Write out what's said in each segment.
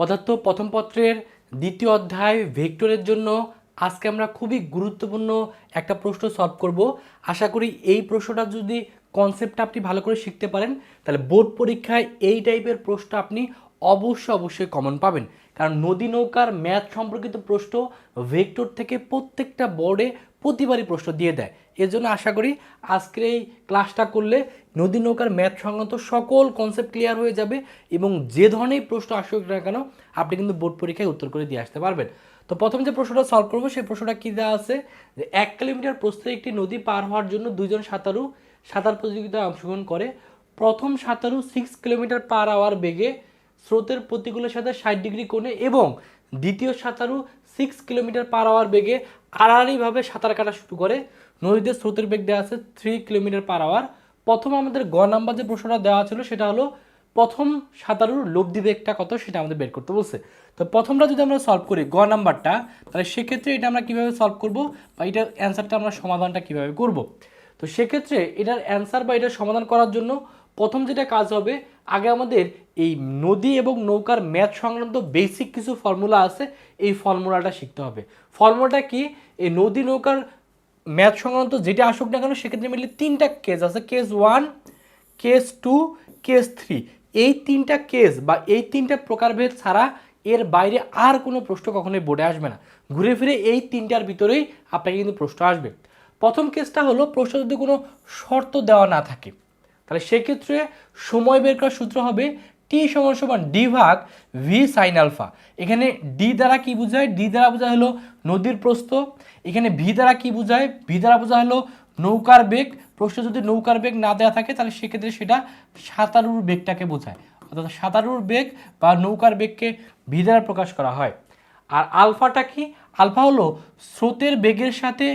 পদার্থ প্রথম পত্রের দ্বিতীয় অধ্যায় ভেক্টরের জন্য আজকে আমরা খুবই গুরুত্বপূর্ণ একটা প্রশ্ন সলভ করব। আশা করি এই প্রশ্নটা যদি কনসেপ্টটা আপনি ভালো করে শিখতে পারেন, তাহলে বোর্ড পরীক্ষায় এই টাইপের প্রশ্ন আপনি অবশ্যই অবশ্যই কমন পাবেন। কারণ নদী নৌকার ম্যাথ সম্পর্কিত প্রশ্ন ভেক্টর থেকে প্রত্যেকটা বোর্ডে প্রতিবারই প্রশ্ন দিয়ে দেয়। এর জন্য আশা করি আজকের এই ক্লাসটা করলে নদী নৌকার ম্যাথ সংক্রান্ত সকল কনসেপ্ট ক্লিয়ার হয়ে যাবে এবং যে ধরনের প্রশ্ন আসুক না কেন, আপনি কিন্তু বোর্ড পরীক্ষায় উত্তর করে দিয়ে আসতে পারবেন। তো প্রথম যে প্রশ্নটা সলভ করব, সেই প্রশ্নটা কী দেওয়া আছে? যে এক কিলোমিটার প্রস্থে একটি নদী পার হওয়ার জন্য দুজন সাঁতারু, সাঁতার প্রতিযোগিতায় অংশগ্রহণ করে। প্রথম সাঁতারু সিক্স কিলোমিটার পার আওয়ার বেগে স্রোতের প্রতিকূলের সাথে ষাট ডিগ্রি কোণে এবং দ্বিতীয় সাঁতারু সিক্স কিলোমিটার পার আওয়ার বেগে আড়াআড়িভাবে সাঁতার কাটা শুরু করে। নদীতে স্রোতের বেগ দেওয়া আছে থ্রি কিলোমিটার পার আওয়ার প্রথম আমাদের গ নাম্বার যে প্রশ্নটা দেওয়া ছিল, সেটা হলো প্রথম সাঁতারুর লব্ধি বেগটা কত, সেটা আমাদের বের করতে বলছে। তো প্রথমটা যদি আমরা সলভ করি গ নাম্বারটা, তাহলে সেক্ষেত্রে এটা আমরা কীভাবে সলভ করব বা এটার অ্যান্সারটা আমরা সমাধানটা কীভাবে করব? তো সেক্ষেত্রে এটার অ্যান্সার বা এটার সমাধান করার জন্য প্রথম যেটা কাজ হবে, আগে আমাদের এই নদী এবং নৌকার ম্যাথ সংক্রান্ত বেসিক কিছু ফর্মুলা আছে, এই ফর্মুলাটা শিখতে হবে। ফর্মুলাটা কি? এই নদী নৌকার ম্যাথ সংক্রান্ত যেটা আসুক না কেন, সেক্ষেত্রে মিলে তিনটা কেস আছে। Case one case two case three এই তিনটা কেস বা এই তিনটা প্রকারভেদ ছাড়া এর বাইরে আর কোনো প্রশ্ন কখনোই বোর্ডে আসবে না। ঘুরে ফিরে এই তিনটার ভিতরেই আপনাকে কিন্তু প্রশ্ন আসবে। প্রথম কেসটা হলো, প্রশ্ন যদি কোনো শর্ত দেওয়া না থাকে, তাহলে সেক্ষেত্রে সময় বের করার সূত্র হবে টি সমান সমান ডি ভাগ ভি সাইন আলফা। এখানে ডি দ্বারা কি বোঝায়? ডি দ্বারা বোঝা হলো নদীর প্রস্থ। এখানে ভি দ্বারা কি বোঝায়? ভি দ্বারা বোঝা হলো নৌকার বেগ। প্রশ্ন যদি নৌকার বেগ না দেওয়া থাকে, তাহলে সেক্ষেত্রে সেটা সাঁতারুর বেগটাকে বোঝায়। অর্থাৎ সাঁতারুর বেগ বা নৌকার বেগকে ভি দ্বারা প্রকাশ করা হয়। আর আলফাটা কি? আলফা হলো স্রোতের বেগের সাথে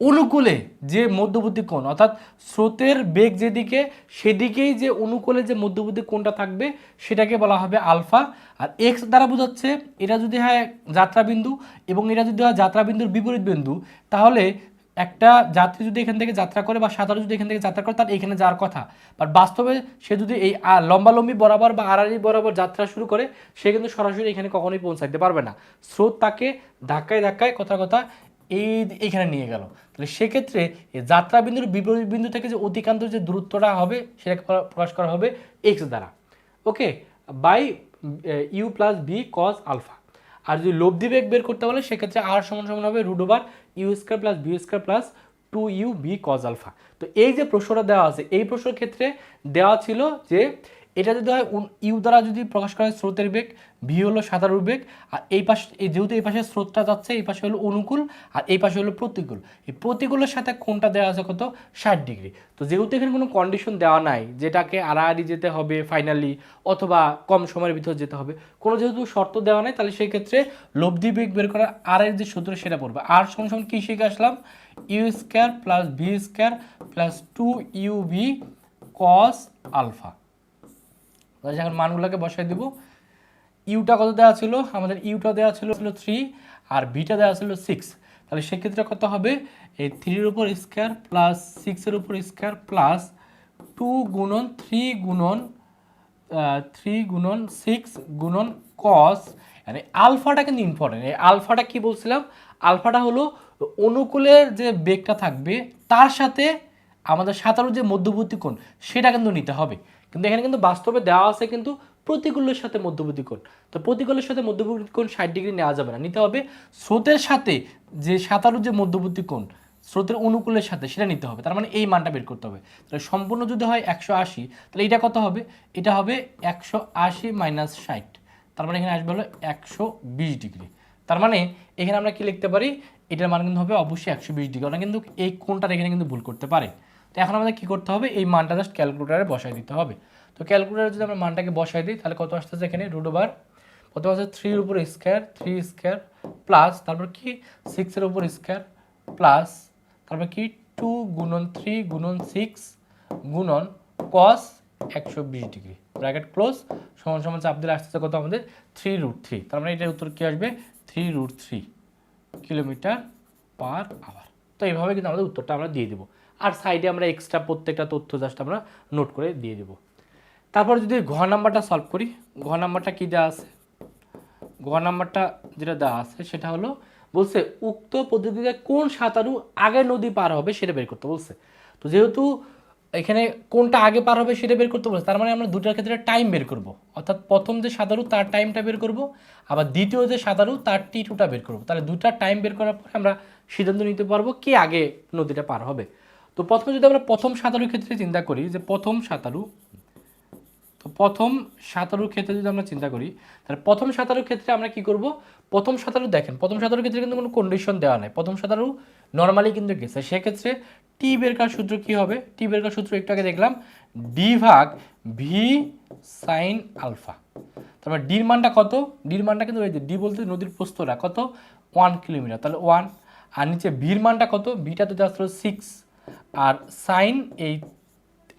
অনুকূলে যে মধ্যবর্তী কোণ, অর্থাৎ স্রোতের বেগ যেদিকে, সেদিকেই যে অনুকূলে যে মধ্যবর্তী কোণটা থাকবে, সেটাকে বলা হবে আলফা। আর এক্স দ্বারা বোঝাচ্ছে এটা যদি হয় যাত্রাবিন্দু এবং এটা যদি হয় যাত্রাবিন্দুর বিপরীত বিন্দু, তাহলে একটা যাত্রী যদি এখান থেকে যাত্রা করে বা সাঁতারু যদি এখান থেকে যাত্রা করে, তার এখানে যাওয়ার কথা। বাট বাস্তবে সে যদি এই লম্বালম্বি বরাবর বা আড়াআড়ি বরাবর যাত্রা শুরু করে, সে কিন্তু সরাসরি এখানে কখনোই পৌঁছাইতে পারবে না। স্রোত তাকে ধাক্কায় ধাক্কায়, কথা কথা এই এইখানে নিয়ে গেল। তাহলে সেক্ষেত্রে যাত্রা বিন্দুর বিপরীত বিন্দু থেকে যে অতিকান্ত যে দূরত্বটা হবে, সেটাকে প্র- প্রকাশ করা হবে এক্স দ্বারা। Okay by U plus B cos alpha আর যদি লব্ধি বেগ বের করতে বলে, সেক্ষেত্রে আর সমান সমান হবে root over U square plus B square plus two U B cos alpha তো এই যে প্রশ্নটা দেওয়া আছে, এই প্রশ্নের ক্ষেত্রে দেওয়া ছিল যে এটা যদি হয় ইউ দ্বারা যদি প্রকাশ করা হয় স্রোতের বেগ, ভি হলো সাঁতারুর বেগ, আর এই পাশে যেহেতু এই পাশে স্রোতটা যাচ্ছে, এই পাশে হলো অনুকূল, আর এই পাশে হলো প্রতিকূল। এই প্রতিকূলের সাথে কোনটা দেওয়া আছে কত? ষাট ডিগ্রি। তো যেহেতু এখানে কোনো কন্ডিশন দেওয়া নাই, যেটাকে আড়াআড়ি যেতে হবে ফাইনালি অথবা কম সময়ের ভিতর যেতে হবে, কোনো যেহেতু শর্ত দেওয়া নাই, তাহলে সেই ক্ষেত্রে লব্ধি বেগ বের করার আর এর যে সূত্র, সেটা পড়বে। আর সমান সমান কী শিখে আসলাম? U square plus V square plus two U V cos alpha তাহলে এখন মানগুলোকে বসাই দিব। ইউটা কত দেওয়া ছিল? আমাদের ইউটা দেওয়া ছিল ছিল থ্রি আর বিটা দেওয়া ছিল সিক্স তাহলে সেক্ষেত্রে কত হবে? এই থ্রির উপর স্কোয়ার প্লাস সিক্সের উপর স্কোয়ার প্লাস টু গুণন থ্রি গুণন থ্রি গুণন সিক্স গুণন কস মানে আলফাটা কিন্তু ইম্পর্টেন্ট এই আলফাটা কি বলছিলাম? আলফাটা হলো অনুকূলের যে বেগটা থাকবে, তার সাথে আমাদের সাঁতারুর যে মধ্যবর্তী কোণ, সেটা কিন্তু নিতে হবে। কিন্তু এখানে কিন্তু বাস্তবে দেওয়া আছে কিন্তু প্রতিকূলের সাথে মধ্যবর্তী কোণ। তো প্রতিকূলের সাথে মধ্যবর্তী কোণ ষাট ডিগ্রি নেওয়া যাবে না। নিতে হবে স্রোতের সাথে যে সাঁতারুর যে মধ্যবর্তী কোণ, স্রোতের অনুকূলের সাথে সেটা নিতে হবে। তার মানে এই মানটা বের করতে হবে। তাহলে সম্পূর্ণ যদি হয় একশো আশি, তাহলে এটা কত হবে? এটা হবে একশো আশি মাইনাস ষাট। তার মানে এখানে আসবে হলো একশো বিশ ডিগ্রি। তার মানে এখানে আমরা কি লিখতে পারি? এটার মান কিন্তু হবে অবশ্যই একশো বিশ ডিগ্রি। ওরা কিন্তু এই কোনটার এখানে কিন্তু ভুল করতে পারে। তো এখন আমাদের কী করতে হবে? এই মানটা জাস্ট ক্যালকুলেটারে বসাই দিতে হবে। তো ক্যালকুলেটারে যদি আমরা মানটাকে বসাই দিই, তাহলে কত আসতেছে এখানে? রুট ওভার কত আসছে থ্রির উপর স্কোয়ার থ্রি স্কোয়ার প্লাস তারপর কি? সিক্সের উপর স্কোয়ার প্লাস তারপর কি? টু গুণন থ্রি গুণন সিক্স গুণন কস একশো বিশ ডিগ্রি ব্র্যাকেট ক্লোজ সমান সমান চাপ দিলে আসতেছে কত আমাদের? থ্রি রুট থ্রি তার মানে এটার উত্তর কী আসবে? Three root three kilometre per hour তো এইভাবে কিন্তু আমাদের উত্তরটা আমরা দিয়ে দেবো। আর সাইডে আমরা এক্সট্রা প্রত্যেকটা তথ্য জাস্ট আমরা নোট করে দিয়ে দেবো। তারপর যদি ঘ নাম্বারটা সলভ করি, ঘ নাম্বারটা কী দেওয়া আছে? গ নাম্বারটা যেটা দেওয়া আছে সেটা হলো, বলছে উক্ত পদ্ধতিতে কোন সাঁতারু আগে নদী পার হবে সেটা বের করতে বলছে। তো যেহেতু এখানে কোনটা আগে পার হবে সেটা বের করতে বলছে, তার মানে আমরা দুটার ক্ষেত্রে টাইম বের করব। অর্থাৎ প্রথম যে সাঁতারু তার টাইমটা বের করব, আবার দ্বিতীয় যে সাঁতারু তার টি টুটা বের করব। তাহলে দুটা টাইম বের করার পরে আমরা সিদ্ধান্ত নিতে পারব কে আগে নদীটা পার হবে। তো প্রথমে যদি আমরা প্রথম সাঁতারুর ক্ষেত্রে চিন্তা করি যে প্রথম সাঁতারু, তো প্রথম সাঁতারুর ক্ষেত্রে যদি আমরা চিন্তা করি, তাহলে প্রথম সাঁতারুর ক্ষেত্রে আমরা কি করব? প্রথম সাঁতারু দেখেন, প্রথম সাঁতারুর ক্ষেত্রে কিন্তু কোনো কন্ডিশন দেওয়া নাই। প্রথম সাঁতারু নর্মালি কিন্তু গেছে। সেক্ষেত্রে টি বের করার সূত্র কি হবে? টি বের করার সূত্র একটু আগে দেখলাম ডি ভাগ ভি সাইন আলফা তারপর ডির মানটা কত? ডির মানটা কিন্তু ডি বলতে নদীর প্রস্তরা, কত? ওয়ান কিলোমিটার তাহলে ওয়ান আর নিচে ভির মানটা কত? ভিটা তো আসলো সিক্স আর সাইন এই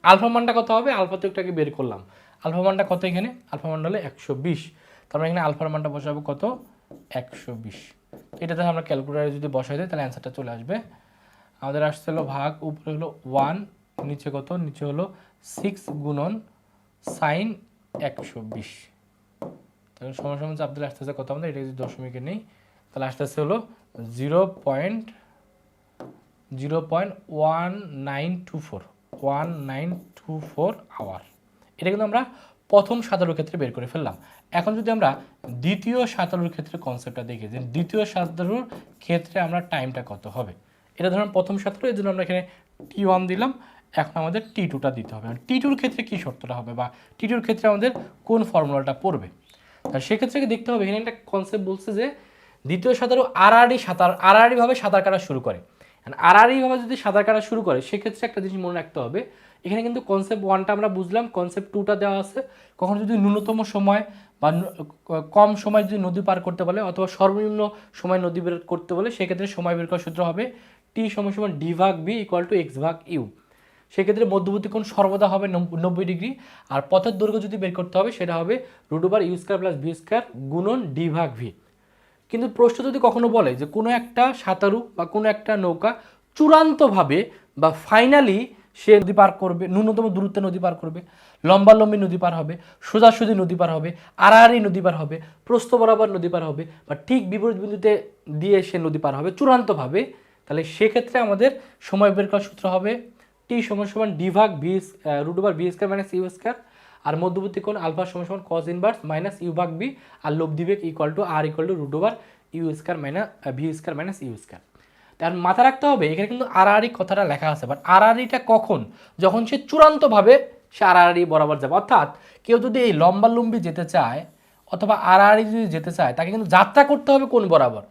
আলফা মানটা কত হবে? আলফা তো একটু আগে বের করলাম। আলফা মানটা কত এখানে? আলফা হলো একশো বিশ। তারপরে এখানে আলফার মানটা বসাবো কত? একশো বিশ। এটাতে আমরা ক্যালকুলেটারে যদি বসাই দিই, তাহলে অ্যান্সারটা চলে আসবে। আমাদের আসছে হলো ভাগ, উপরে হলো ওয়ান নিচে কত? নিচে হলো সিক্স গুণন সাইন একশো বিশ। তাহলে সময় সময় চাপ দিলে আসতে আসতে কত আমাদের এটা যদি দশমিকে নেই, তাহলে আসতে আসতে হলো zero point zero point one nine two four, one nine two four hour. এটা কিন্তু আমরা প্রথম সাঁতারুর ক্ষেত্রে বের করে ফেললাম। এখন যদি আমরা দ্বিতীয় সাঁতারুর ক্ষেত্রে কনসেপ্টটা দেখি, যে দ্বিতীয় সাঁতারুর ক্ষেত্রে আমরা টাইমটা কত হবে? এটা ধরুন প্রথম সাঁতারু, এর জন্য আমরা এখানে টি ওয়ান দিলাম, এখন আমাদের টি টুটা দিতে হবে। টি টুর ক্ষেত্রে কী শর্তটা হবে বা টি টুর ক্ষেত্রে আমাদের কোন ফর্মুলাটা পড়বে? তা সেক্ষেত্রে দেখতে হবে? এখানে একটা কনসেপ্ট বলছে যে দ্বিতীয় সাঁতারু আড়াআড়ি সাঁতার, আড়াআড়িভাবে সাঁতার কাটা শুরু করে। আড়াআড়িভাবে যদি সাঁতার কাটা শুরু করে, সেক্ষেত্রে একটা জিনিস মনে রাখতে হবে, এখানে কিন্তু কনসেপ্ট ওয়ানটা আমরা বুঝলাম কনসেপ্ট টুটা দেওয়া আছে। কখন যদি ন্যূনতম সময় বা কম সময় যদি নদী পার করতে বলে অথবা সর্বনিম্ন সময় নদী বের করতে বলে, সেক্ষেত্রে সময় বের করার সূত্র হবে টি সময় সমান ডি ভাগ বি ইকুয়াল টু এক্স ভাগ ইউ সেক্ষেত্রে মধ্যবর্তী কোণ সর্বদা হবে নব্ব- নব্বই ডিগ্রি, আর পথের দৈর্ঘ্য যদি বের করতে হবে, সেটা হবে root over U square plus V square গুণন ডি ভাগ ভি কিন্তু প্রশ্ন যদি কখনো বলে যে কোনো একটা সাঁতারু বা কোনো একটা নৌকা চূড়ান্তভাবে বা ফাইনালি সে নদী পার করবে, ন্যূনতম দূরত্বে নদী পার করবে, লম্বালম্বি নদী পার হবে, সোজাসুজি নদী পার হবে, আড়াআড়ি নদী পার হবে, প্রস্থ বরাবর নদী পার হবে বা ঠিক বিপরীত বিন্দুতে দিয়ে সে নদী পার হবে চূড়ান্তভাবে, তাহলে সেক্ষেত্রে আমাদের সময় বের করার সূত্র হবে টি সমান সমান ডি ভাগ V root over V square minus U square আর মধ্যবর্তী কোণ আলফা সমান সমান কস ইনভার্স মাইনাস ইউ ভাগ বি আর লব দিবেক equal to R equal to root over U square minus V square minus U square তার মাথা রাখতে হবে, এখানে কিন্তু আড়াআড়ি কথাটা লেখা আছে বাট আড়াআড়িটা কখন? যখন সে চূড়ান্তভাবে সে আড়াআড়ি বরাবর যাবে। অর্থাৎ কেউ যদি এই লম্বালম্বি যেতে চায়, অথবা আড়াআড়ি যদি যেতে চায়, তাকে কিন্তু যাত্রা করতে হবে কোন বরাবর।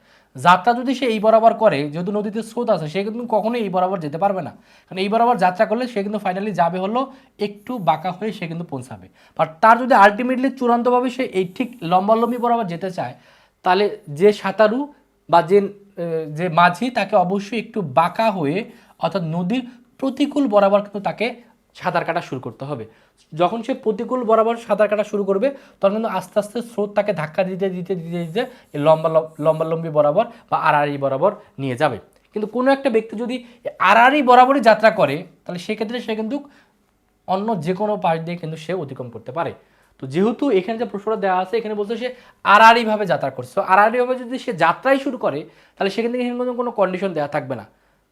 যাত্রা যদি সে এই বরাবর করে, যেহেতু নদীতে স্রোত আছে, সে কিন্তু কখনোই এই বরাবর যেতে পারবে না। কারণ এই বরাবর যাত্রা করলে সে কিন্তু ফাইনালি যাবে হলো একটু বাঁকা হয়ে সে কিন্তু পৌঁছাবে। বাট তার যদি আলটিমেটলি চূড়ান্তভাবে সে এই ঠিক লম্বালম্বি বরাবর যেতে চায়, তাহলে যে সাঁতারু বা যে যে মাঝি তাকে অবশ্যই একটু বাঁকা হয়ে, অর্থাৎ নদীর প্রতিকূল বরাবর কিন্তু তাকে সাঁতার কাটা শুরু করতে হবে। যখন সে প্রতিকূল বরাবর সাঁতার কাটা শুরু করবে, তখন কিন্তু আস্তে আস্তে স্রোত তাকে ধাক্কা দিতে দিতে দিতে দিতে লম্বা লম- লম্বালম্বি বরাবর বা আড়াআড়ি বরাবর নিয়ে যাবে। কিন্তু কোনো একটা ব্যক্তি যদি আড়াআড়ি বরাবরই যাত্রা করে, তাহলে সেক্ষেত্রে সে কিন্তু অন্য যে কোনো পাশ দিয়ে কিন্তু সে অতিক্রম করতে পারে। তো যেহেতু এখানে যে প্রশ্নটা দেওয়া আছে, এখানে বলছে সে আড়াআড়িভাবে যাত্রা করছে। তো আড়াআড়িভাবে যদি সে যাত্রাই শুরু করে, তাহলে সেখান থেকে এখানে কোনো- কোনো কন্ডিশন দেওয়া থাকবে না।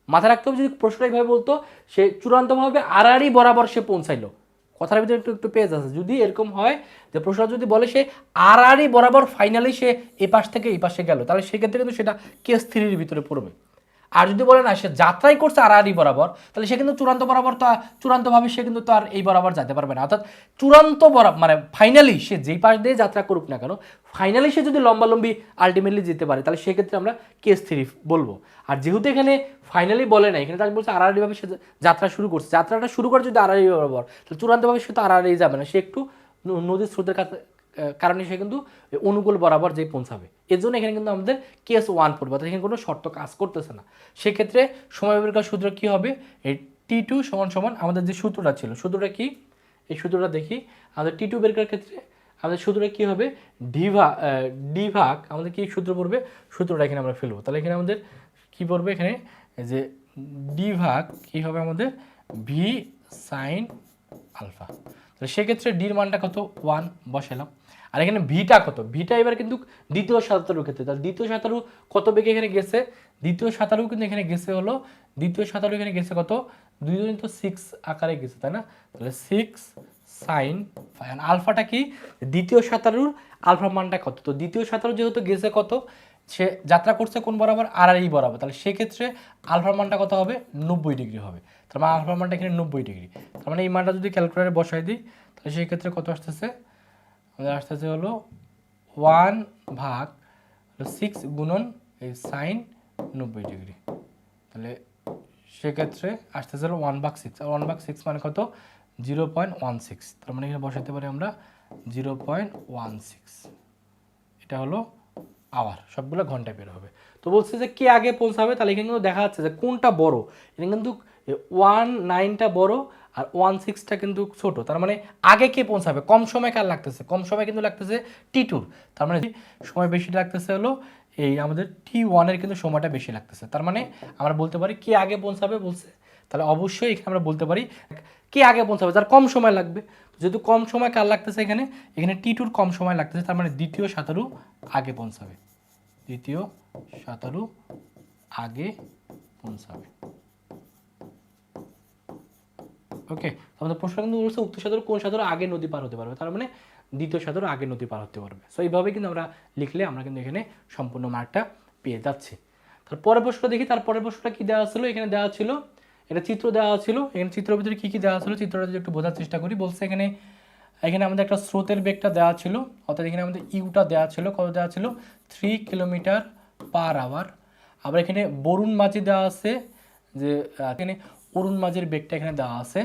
মাথায় রাখতে হবে যদি প্রশ্নটা এইভাবে বলতো, সে চূড়ান্তভাবে আড়াআড়ি বরাবর সে পৌঁছাইলো কথার ভিতরে একটু একটু পেজ আছে। যদি এরকম হয় যে প্রসাদ যদি বলে সে আর আরই বরাবর ফাইনালি সে এ পাশ থেকে এই পাশে গেল, তাহলে সেক্ষেত্রে কিন্তু সেটা কেস থ্রির ভিতরে পড়বে। আর যদি বলে না, সে যাত্রাই করছে আড়াআড়ি বরাবর, তাহলে সে কিন্তু চূড়ান্ত বরাবর তো চূড়ান্তভাবে সে কিন্তু তো আর এই বরাবর যেতে পারবে না। অর্থাৎ চূড়ান্ত বরাবর মানে ফাইনালি সে যেই পাশ দিয়ে যাত্রা করুক না কেন ফাইনালি সে যদি লম্বালম্বি আলটিমেটলি যেতে পারে, তাহলে সেক্ষেত্রে আমরা কেস থ্রি বলব। আর যেহেতু এখানে ফাইনালি বলে না এখানে তাকে বলছে আড়াআড়িভাবে সে যাত্রা শুরু করছে, যাত্রাটা শুরু করে যদি আড়াআড়ি বরাবর, তাহলে চূড়ান্তভাবে সে তো আড়াআড়ি যাবে না, সে একটু নদীর স্রোতের কাছে কারণে সে কিন্তু অনুকূল বরাবর যেই পৌঁছাবে। এর জন্য এখানে কিন্তু আমাদের কেস ওয়ান পড়বে, অর্থাৎ এখানে কোনো শর্ত কাজ করতেছে না। সেক্ষেত্রে সময় বের করার সূত্র কী হবে? এই টি টু সমান সমান আমাদের যে সূত্রটা ছিল, সূত্রটা কি? এই সূত্রটা দেখি, আমাদের টি টু বেরকার ক্ষেত্রে আমাদের সূত্রটা কী হবে? ডিভা ডি ভাগ, আমাদের কি সূত্র পড়বে? সূত্রটা এখানে আমরা ফেলব। তাহলে এখানে আমাদের কি পড়বে এখানে? যে ডি ভাগ কী হবে আমাদের? ভি সাইন আলফা তাহলে সেক্ষেত্রে ডির মানটা কত? ওয়ান বসালাম আর এখানে ভিটা কত? ভিটা এবার কিন্তু দ্বিতীয় সাঁতারুর ক্ষেত্রে। তাহলে দ্বিতীয় সাঁতারু কত বেগে এখানে গেছে? দ্বিতীয় সাঁতারু কিন্তু এখানে গেছে হলো, দ্বিতীয় সাঁতারু এখানে গেছে কত? দুইজন তো সিক্স আকারে গেছে, তাই না? তাহলে সিক্স সাইন ফাইন আলফাটা কি? দ্বিতীয় সাঁতারুর আলফা মানটা কত? তো দ্বিতীয় সাঁতারু যেহেতু গেছে কত? সে যাত্রা করছে কোন বরাবর? আর এই বরাবর। তাহলে সেক্ষেত্রে আলফার মানটা কত হবে? নব্বই ডিগ্রি হবে। তার মানে আলফার মানটা এখানে নব্বই ডিগ্রি। তার মানে এই মানটা যদি ক্যালকুলেটারে বসাই দিই, তাহলে সেই ক্ষেত্রে কত আসতেছে? আমাদের আসতেছে হলো ওয়ান ভাগ সিক্স গুণন এই সাইন নব্বই ডিগ্রি তাহলে সেক্ষেত্রে আসতেছে হলো ওয়ান ভাগ সিক্স আর ওয়ান ভাগ সিক্স মানে কত? জিরো পয়েন্ট ওয়ান সিক্স তার মানে এখানে বসাতে পারি আমরা জিরো পয়েন্ট ওয়ান সিক্স এটা হলো আওয়ার সবগুলো ঘন্টায় বের হবে। তো বলছে যে কে আগে পৌঁছাবে? তাহলে এখানে কিন্তু দেখা যাচ্ছে যে কোনটা বড়? এখানে কিন্তু ওয়ান নাইনটা বড় আর ওয়ান সিক্সটা কিন্তু ছোট। তার মানে আগে কে পৌঁছাবে? কম সময় কার লাগতেছে? কম সময় কিন্তু লাগতেছে টি টুর তার মানে সময় বেশি লাগতেছে হলো এই আমাদের টি ওয়ানের কিন্তু সময়টা বেশি লাগতেছে। তার মানে আমরা বলতে পারি কে আগে পৌঁছাবে বলছে। তাহলে অবশ্যই এখানে আমরা বলতে পারি কে আগে পৌঁছাবে? যার কম সময় লাগবে। যেহেতু কম সময় কার লাগতেছে এখানে? এখানে টি টুর কম সময় লাগতেছে। তার মানে দ্বিতীয় সাঁতারু আগে পৌঁছাবে। দ্বিতীয় সাঁতারু আগে পৌঁছাবে। ওকে আমাদের প্রশ্ন কিন্তু বলছে উক্ত সাঁতারু কোন সাঁতারু আগে নদী পার হতে পারবে? তার মানে দ্বিতীয় সাঁতারু আগে নদী পার হতে পারবে। সো এইভাবে কিন্তু আমরা লিখলে আমরা কিন্তু এখানে সম্পূর্ণ মার্কটা পেয়ে যাচ্ছি। তার পরের প্রশ্নটা দেখি, তার পরের প্রশ্নটা কি দেওয়া ছিল? এখানে দেওয়া ছিল, এটা চিত্র দেওয়া ছিল, এখানে চিত্রের ভিতরে কী কী দেওয়া ছিল? চিত্রটা যদি একটু বোঝার চেষ্টা করি, বলছে এখানে এখানে আমাদের একটা স্রোতের বেগটা দেওয়া ছিল, অর্থাৎ এখানে আমাদের ইউটা দেওয়া ছিল, কত দেওয়া ছিল? থ্রি কিলোমিটার পার আওয়ার আবার এখানে বরুণ মাঝি দেওয়া আছে, যে এখানে অরুণ মাঝের বেগটা এখানে দেওয়া আছে।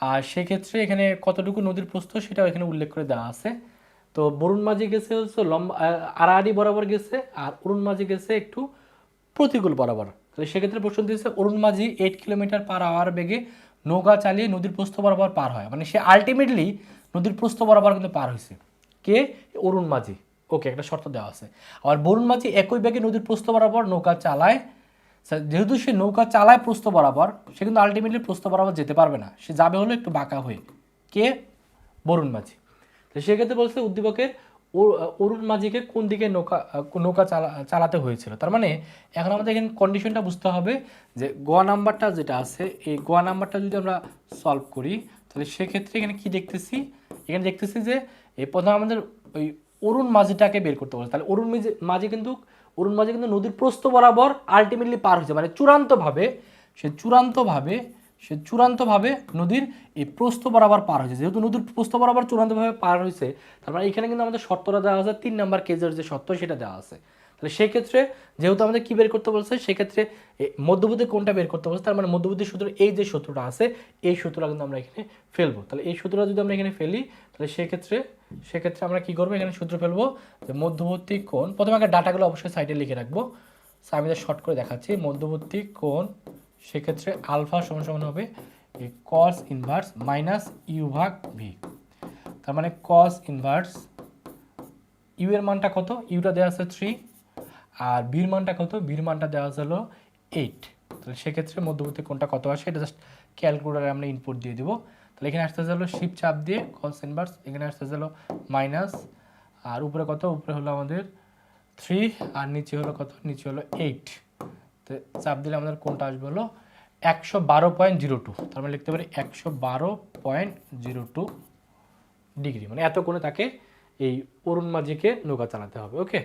আর সেক্ষেত্রে এখানে কতটুকু নদীর প্রস্থ সেটাও এখানে উল্লেখ করে দেওয়া আছে। তো বরুণ মাঝি গেছে হচ্ছে লম্বা আড়াআড়ি বরাবর গেছে আর অরুণ মাঝি গেছে একটু প্রতিকূল বরাবর। তাহলে সেক্ষেত্রে প্রশ্ন দিয়েছে, অরুণ মাঝি এইট কিলোমিটার পার আওয়ার বেগে নৌকা চালিয়ে নদীর প্রস্থ বরাবর পার হয়। মানে সে আলটিমেটলি নদীর প্রস্থ বরাবর কিন্তু পার হয়েছে। কে? অরুণ মাঝি। ওকে একটা শর্ত দেওয়া আছে। আর বরুণ মাঝি একই বেগে নদীর প্রস্থ বরাবর নৌকা চালায় যেহেতু সে নৌকা চালায় প্রস্থ বরাবর, সে কিন্তু আলটিমেটলি প্রস্থ বরাবর যেতে পারবে না। সে যাবে হলো একটু বাঁকা হয়ে। কে? বরুণ মাঝি। তো সেক্ষেত্রে বলছে উদ্দীপকের অরুণ মাঝিকে কোন দিকে নৌকা নৌকা চালা, চালাতে হয়েছিল? তার মানে এখন আমাদের এখানে কন্ডিশনটা বুঝতে হবে যে গোয়া নাম্বারটা যেটা আছে, এই গোয়া নাম্বারটা যদি আমরা সলভ করি, তাহলে সেক্ষেত্রে এখানে কি দেখতেছি? এখানে দেখতেছি যে, এই প্রথমে আমাদের ওই অরুণ মাঝিটাকে বের করতে বলছে। তাহলে অরুণ মাঝি মাঝি কিন্তু অরুণ মাঝি কিন্তু নদীর প্রস্থ বরাবর আলটিমেটলি পার হয়েছে। মানে চূড়ান্তভাবে, সে চূড়ান্তভাবে সে চূড়ান্তভাবে নদীর এই প্রস্থ বরাবর পার হয়েছে। যেহেতু নদীর প্রস্থ বরাবর চূড়ান্তভাবে পার হয়েছে, তারপরে এখানে কিন্তু আমাদের শর্তটা দেওয়া আছে, তিন নম্বর কেজের যে শর্ত সেটা দেওয়া আছে। তাহলে সেক্ষেত্রে যেহেতু আমাদের কি বের করতে বলছে, সেক্ষেত্রে মধ্যবর্তী কোনটা বের করতে বলছে, তার মানে মধ্যবর্তী সূত্র এই যে সূত্রটা আছে, এই সূত্রটা কিন্তু আমরা এখানে ফেলব। তাহলে এই সূত্রটা যদি আমরা এখানে ফেলি, তাহলে সেক্ষেত্রে সেক্ষেত্রে আমরা কি করব? এখানে সূত্র ফেলব যে মধ্যবর্তী কোণ, প্রথমে আগে ডাটাগুলো অবশ্যই সাইডে লিখে রাখব। আমি আমি শর্ট করে দেখাচ্ছি। মধ্যবর্তী কোণ, সেক্ষেত্রে আলফা সমান সমান হবে কস ইনভার্স মাইনাস ইউ ভাগ ভি তার মানে কস ইনভার্স ইউ এর মানটা কত? ইউটা দেওয়া আছে থ্রি আর বির মানটা কত? বির মানটা দেওয়া হলো এইট তাহলে সেক্ষেত্রে মধ্যবর্তী কোনটা কত আসে? এটা জাস্ট ক্যালকুলেটারে আমরা ইনপুট দিয়ে দিব। তাহলে এখানে আসতে হলো শিপ চাপ দিয়ে কস ইনভার্স এখানে আসতে হলো মাইনাস আর উপরে কত? উপরে হলো আমাদের থ্রি আর নিচে হলো কত? নিচে হলো এইট তো চাপ দিলে আমাদের কোনটা আসবে হলো একশো বারো পয়েন্ট জিরো টু তার মানে লিখতে পারি একশো বারো পয়েন্ট জিরো টু ডিগ্রি। মানে এত কোণে তাকে এই অরুণ মাঝিকে নৌকা চালাতে হবে ওকে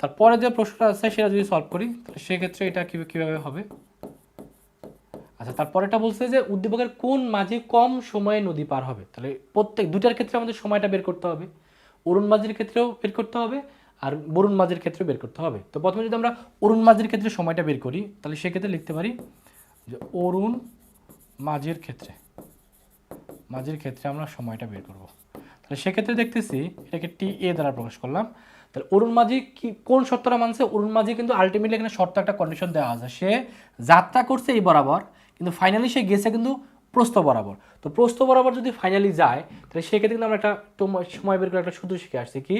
তারপরে যে প্রশ্নটা আছে সেটা যদি সলভ করি সেক্ষেত্রে এটা কীভাবে হবে? আচ্ছা তারপরেটা বলছে যে উদ্দীপকের কোন মাঝি কম সময়ে নদী পার হবে? তাহলে প্রত্যেক দুটার ক্ষেত্রে আমাদের সময়টা বের করতে হবে। অরুণ মাঝির ক্ষেত্রেও বের করতে হবে আর বরুণ মাঝির ক্ষেত্রেও বের করতে হবে। তো প্রথমে যদি আমরা অরুণ মাঝির ক্ষেত্রে সময়টা বের করি, তাহলে সেক্ষেত্রে লিখতে পারি যে অরুণ মাঝির ক্ষেত্রে মাঝির ক্ষেত্রে আমরা সময়টা বের করব। তাহলে সেক্ষেত্রে দেখতেছি এটাকে টি এ দ্বারা প্রকাশ করলাম। তাহলে অরুণ মাঝি কি, কোন শর্তটা মানছে? অরুণ মাঝি কিন্তু আলটিমেটলি এখানে শর্ত একটা কন্ডিশন দেওয়া আছে। সে যাত্রা করছে এই বরাবর, কিন্তু ফাইনালি সে গেছে কিন্তু প্রস্থ বরাবর। তো প্রস্থ বরাবর যদি ফাইনালি যায়, তাহলে সেক্ষেত্রে কিন্তু আমরা একটা সময় বের করে একটা সূত্র শিখে আসছি কি?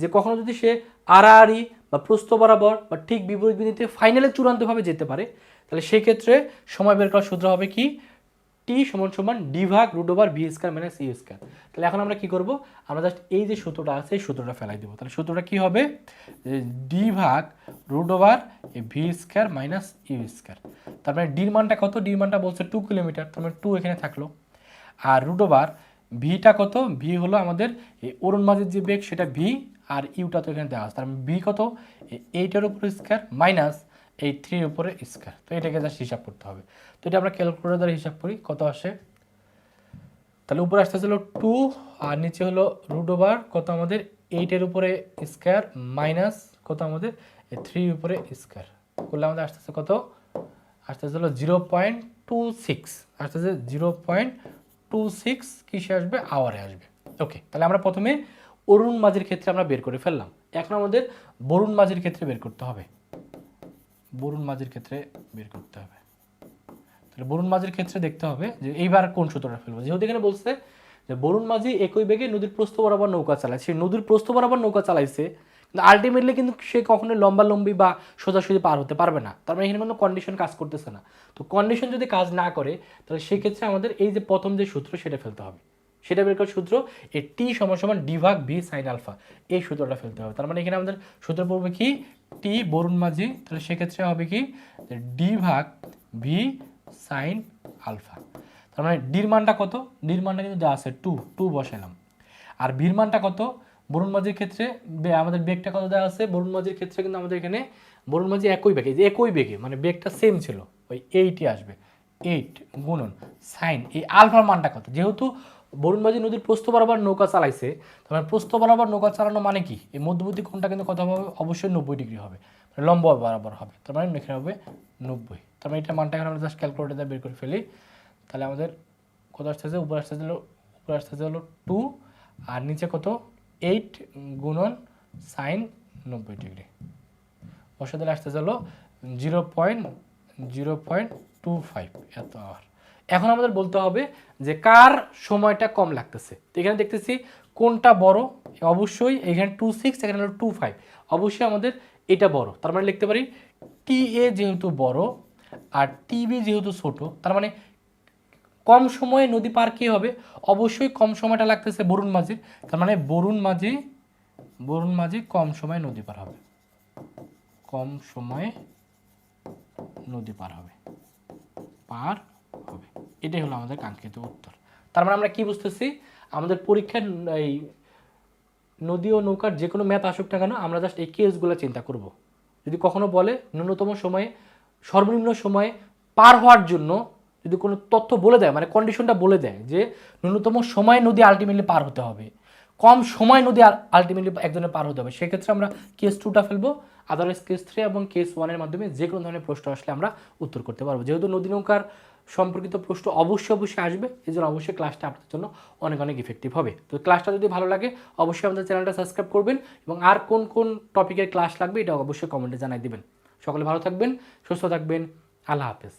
যে কখনো যদি সে আড়াআড়ি বা প্রস্থ বরাবর বা ঠিক বিপরীত বিনীতে ফাইনালে চূড়ান্তভাবে যেতে পারে, তাহলে সেক্ষেত্রে সময় বের করার সূত্র হবে কি? টি সমান সমান ডি ভাগ root over V square minus U square তাহলে এখন আমরা কি করব? আমরা জাস্ট এই যে সূত্রটা আছে, এই সূত্রটা ফেলাই দেবো। তাহলে সূত্রটা কি হবে? ডি ভাগ root over V square minus U square তারপরে ডির মানটা কত? ডির মানটা বলছে টু কিলোমিটার তার মানে টু এখানে থাকল। আর রুট ওভার ভিটা কত? ভি হলো আমাদের এই অরুণ মাঝের যে বেগ, সেটা ভি আর ইউটা তো এখানে দেওয়া আছে। তার ভি কত? এইটার উপরে স্কোয়ার মাইনাস এই থ্রির উপরে স্কোয়ার তো এটাকে জাস্ট হিসাব করতে হবে। তো এটা আমরা ক্যালকুলেটর হিসাব করি, কত আসে? তাহলে উপরে আসতেছিল টু আর নিচে হলো রুট ওভার কত আমাদের এইটের উপরে স্কোয়ার মাইনাস কত আমাদের থ্রি উপরে স্কোয়ার করলে আমাদের আসতেছে কত? আসতেছে হলো জিরো পয়েন্ট টু সিক্স আসতেছে জিরো পয়েন্ট টু সিক্স কিসে আসবে? আওয়ারে আসবে। ওকে তাহলে আমরা প্রথমে অরুণ মাঝির ক্ষেত্রে আমরা বের করে ফেললাম। এখন আমাদের বরুণ মাঝির ক্ষেত্রে বের করতে হবে। বরুণ মাঝির ক্ষেত্রে বের করতে হবে। তাহলে বরুণ মাঝির ক্ষেত্রে দেখতে হবে যে এইবার কোন সূত্রটা ফেলব। যেহেতু এখানে বলছে যে বরুণ মাঝি একই বেগে নদীর প্রস্থ বরাবর নৌকা চালায়। সে নদীর প্রস্থ বরাবর নৌকা চালাইছে, কিন্তু আলটিমেটলি কিন্তু সে কখনোই লম্বা লম্বি বা সোজাসুজি পার হতে পারবে না। তার মানে এখানে কোনো কন্ডিশন কাজ করতেছে না। তো কন্ডিশন যদি কাজ না করে, তাহলে সেক্ষেত্রে আমাদের এই যে প্রথম যে সূত্র, সেটা ফেলতে হবে। সেটা বের করার সূত্র এ টি সমান সমান ডি ভাগ ভি সাইন আলফা এই সূত্রটা ফেলতে হবে। তার মানে এখানে আমাদের সূত্র পড়বে কি? টি বরুণ মাঝি, তাহলে সেক্ষেত্রে হবে কি? ডি ভাগ ভি সাইন আলফা তার মানে ডির মানটা কত? ডির মানটা কিন্তু দেওয়া আছে টু টু বসালাম আর ভির মানটা কত? বরুণ মাঝির ক্ষেত্রে আমাদের বেগটা কত দেওয়া আছে? বরুণ মাঝির ক্ষেত্রে কিন্তু আমাদের এখানে বরুণ মাঝি একই বেগে যে একই বেগে মানে বেগটা সেম ছিল, ওই এইটই আসবে। এইট গুণন সাইন এই আলফার মানটা কত? যেহেতু বরুণ মাঝি নদীর প্রস্থ বরাবর নৌকা চালাইছে মানে প্রস্থ বরাবর নৌকা চালানো মানে কি? এই মধ্যবর্তী কোণটা কিন্তু কত হবে, অবশ্যই নব্বই ডিগ্রি হবে মানে লম্ব বরাবর হবে, তার মানে এখানে হবে নব্বই। তার মানে এটা মানটা এখন আমরা জাস্ট ক্যালকুলেটার দিয়ে বের করে ফেলি। তাহলে আমাদের কত আসতেছে উপরে আসতেছে হলো উপরে আসতেছে হলো টু আর নিচে কত? এইট গুণন সাইন নব্বই ডিগ্রি। বসে দিলে আসতেছে হলো zero point zero point two five এত আওয়ার এখন আমাদের বলতে হবে যে কার সময়টা কম লাগতেছে। তো এখানে দেখতেছি কোনটা বড়, অবশ্যই এখানে টু সিক্স এখানে হলো টু ফাইভ অবশ্যই আমাদের এটা বড়। তার মানে লিখতে পারি টি এ যেহেতু বড় আর টিবি যেহেতু ছোট, তার মানে কম সময়ে নদী পার কী হবে? অবশ্যই কম সময়টা লাগতেছে বরুণ মাঝির তার মানে বরুণ মাঝি বরুণ মাঝি কম সময়ে নদী পার হবে। কম সময়ে নদী পার হবে। পার হবে এটাই হলো আমাদের কাঙ্ক্ষিত উত্তর। তার মানে আমরা কি বুঝতেছি? আমাদের পরীক্ষার, এই নদী ও নৌকার যে কোনো ম্যাথ আসুক না কেন, আমরা জাস্ট এই কেসগুলো চিন্তা করব। যদি কখনো বলে ন্যূনতম সময়ে, সর্বনিম্ন সময়ে পার হওয়ার জন্য যদি কোনো তথ্য বলে দেয় মানে কন্ডিশনটা বলে দেয় যে ন্যূনতম সময়ে নদী আলটিমেটলি পার হতে হবে, কম সময় নদী আলটিমেটলি একজনের পার হতে হবে, সেক্ষেত্রে আমরা কেস টুটা ফেলব আদারওয়াইজ কেস থ্রি এবং কেস ওয়ানের মাধ্যমে যে কোনো ধরনের প্রশ্ন আসলে আমরা উত্তর করতে পারব। যেহেতু নদী নৌকার সম্পর্কিত প্রশ্ন অবশ্যই অবশ্যই আসবে। এই জন্য অবশ্যই ক্লাসটা আপনাদের জন্য অনেক অনেক ইফেক্টিভ হবে। তো ক্লাসটা যদি ভালো লাগে, অবশ্যই আমাদের চ্যানেলটা সাবস্ক্রাইব করবেন এবং আর কোন কোন টপিকের ক্লাস লাগবে, এটা অবশ্যই কমেন্টে জানাই দেবেন। সকলে ভালো থাকবেন, সুস্থ থাকবেন, আল্লাহ হাফেজ।